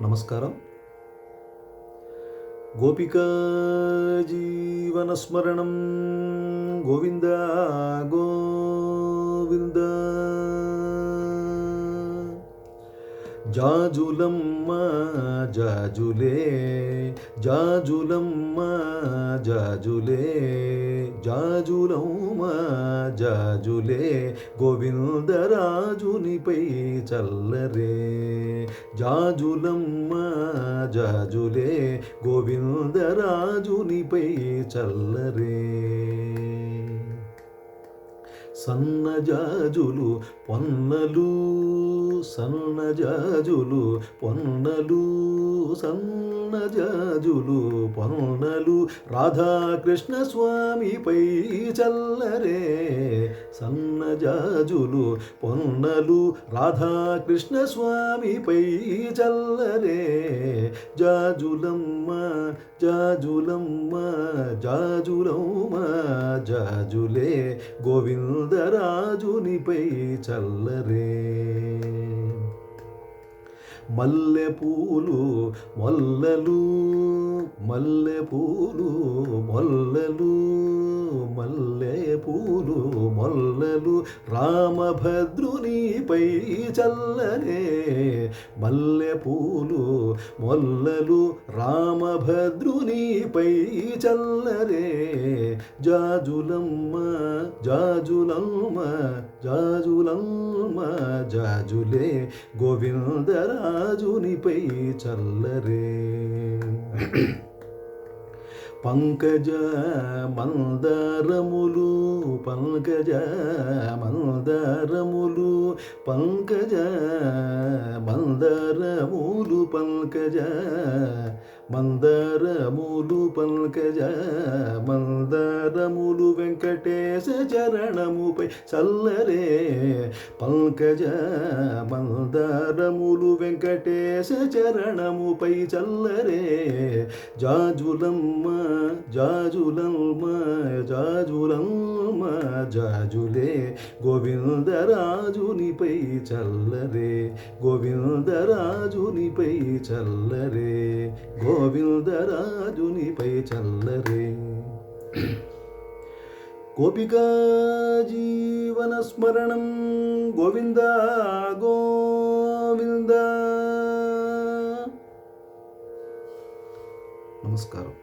నమస్కారం. గోపికా జీవనస్మరణం గోవింద గో జాజులమ్మ జాజులే జాజులమ్మ జాజులే జాజులమ్మ జాజులే గోవిందరాజునిపై చల్లరే జాజులమ్మ జాజులే గోవిందరాజునిపై చల్లరే. సన్నజాజులు పొన్నలు సన్నజాజులు పొన్నలు సన్నజాజులు పొన్నలు. రాధాకృష్ణ స్వామిపై చల్లరే సన్నజాజులు పొన్నలు. రాధాకృష్ణ స్వామిపై చల్లరే జాజులమ్మ జాజులమ్మ జాజులమ్మ జాజులే. గోవిందరాజునిపై చల్లరే. మల్లెపూలు మొల్లలు మల్లెపూలు మొల్లలు మల్లెపూలు మొల్లలు రామభద్రునిపై చల్లరే మల్లెపూలు మొల్లలు రామభద్రునిపై చల్లరే జాజులమ్మ జాజులమ్మ జాజులమ్మ జాజులే గోవిందరా రాజునిపై చల్లరే. పంకజ మందారములు పంకజ మందారములు పంకజ మందారములు పంకజ మందరములు పంకజ మందరములు వెంకటేశ చరణముపై చల్లరే. పంకజ మందరములు వెంకటేశ చరణముపై చల్లరే. జాజులమ్మ జాజులమ్మ జాజులమ్మ జాజులే. గోవిందరాజునిపై చల్లరే గోవిందరాజునిపై చల్లరే. గో గోవిందరాజునిపై చల్లరే గోపికా జీవనస్మరణం గోవింద గోవింద నమస్కారం